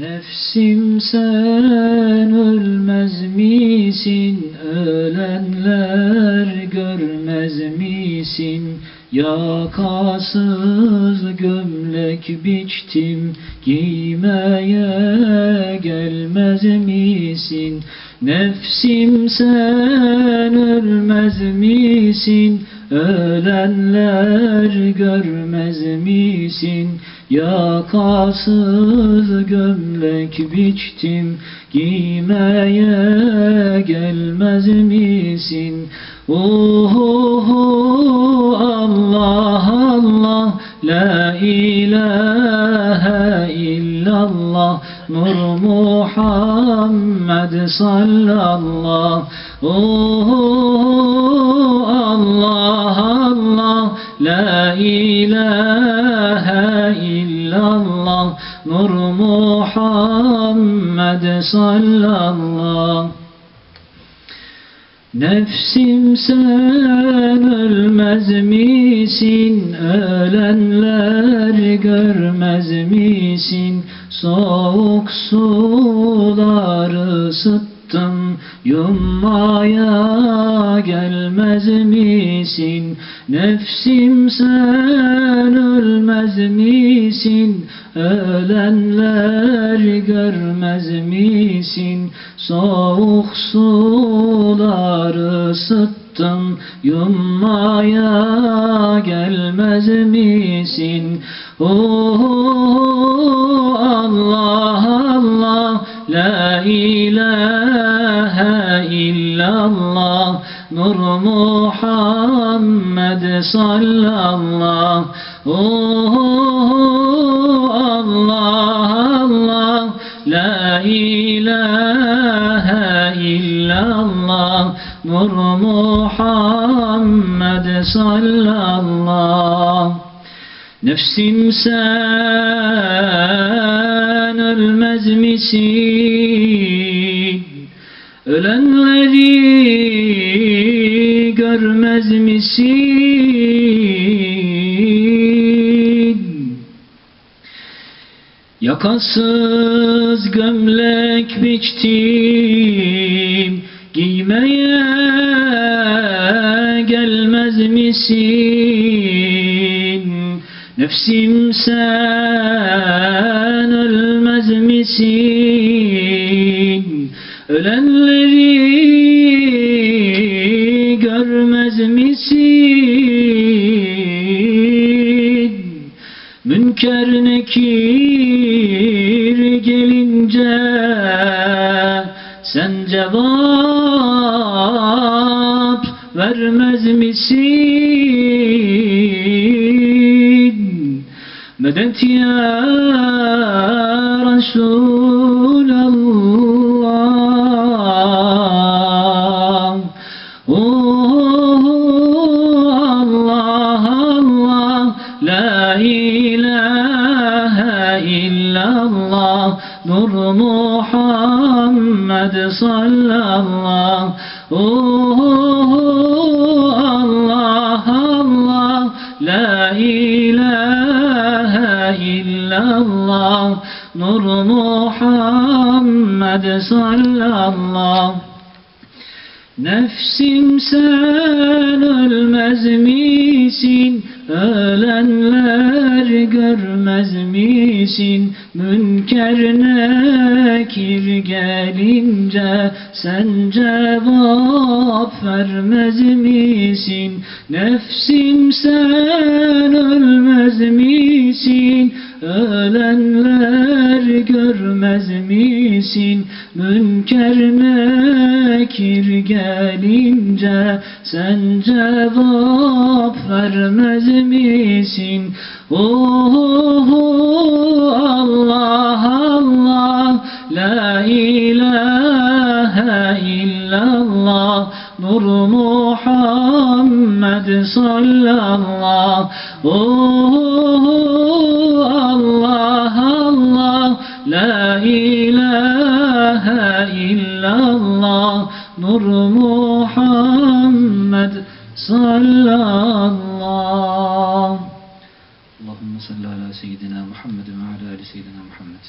Nefsim sen ölmez misin? Ölenler görmez misin? Yakasız gömlek biçtim Giymeye gelmez misin? Nefsim sen ölmez misin? Ölenler görmez misin? Yakasız gömlek biçtim Giymeye gelmez misin? Uhu Allah Allah La ilahe illallah Nur Muhammed sallallah Uhu Allah Allah La ilahe illallah Nur Muhammed sallallah Nefsim sen ölmez misin? Ölenler görmez misin? Soğuk suları ısıttım Yummaya gelmez misin? Nefsim sen ölmez misin? Ölenler görmez misin? Soğuk suları ısıttım Yummaya gelmez misin? Oh Allah Allah La ilahe illallah. Nur Muhammed sallallah Oh Allah Allah. La ilahe illallah. Nur Muhammed sallallah Nefsim sen ölmez misin? Ölenleri görmez misin? Yakasız gömlek biçtim Giymeye gelmez misin? Nefsim sen ölmez misin? Ölenleri görmez misin? Münker nekir gelince sen cevap vermez misin? Medet ya Resulallah ilahe illallah. Nur Muhammed sallallah Oh Allah Allah. La ilahe illallah. Nur Muhammed sallallah Nefsim sen ölmez misin? Ölenler görmez misin? Münker nekir gelince sen cevap vermez misin? Nefsim sen ölmez misin? Ölenler görmez misin? Münker nekir gelince sen cevap vermez misin? Oh Allah Allah La ilahe illallah Nur Muhammed sallallah Oh صلى الله. اللهم صل على سيدنا محمد وعلى آل سيدنا محمد.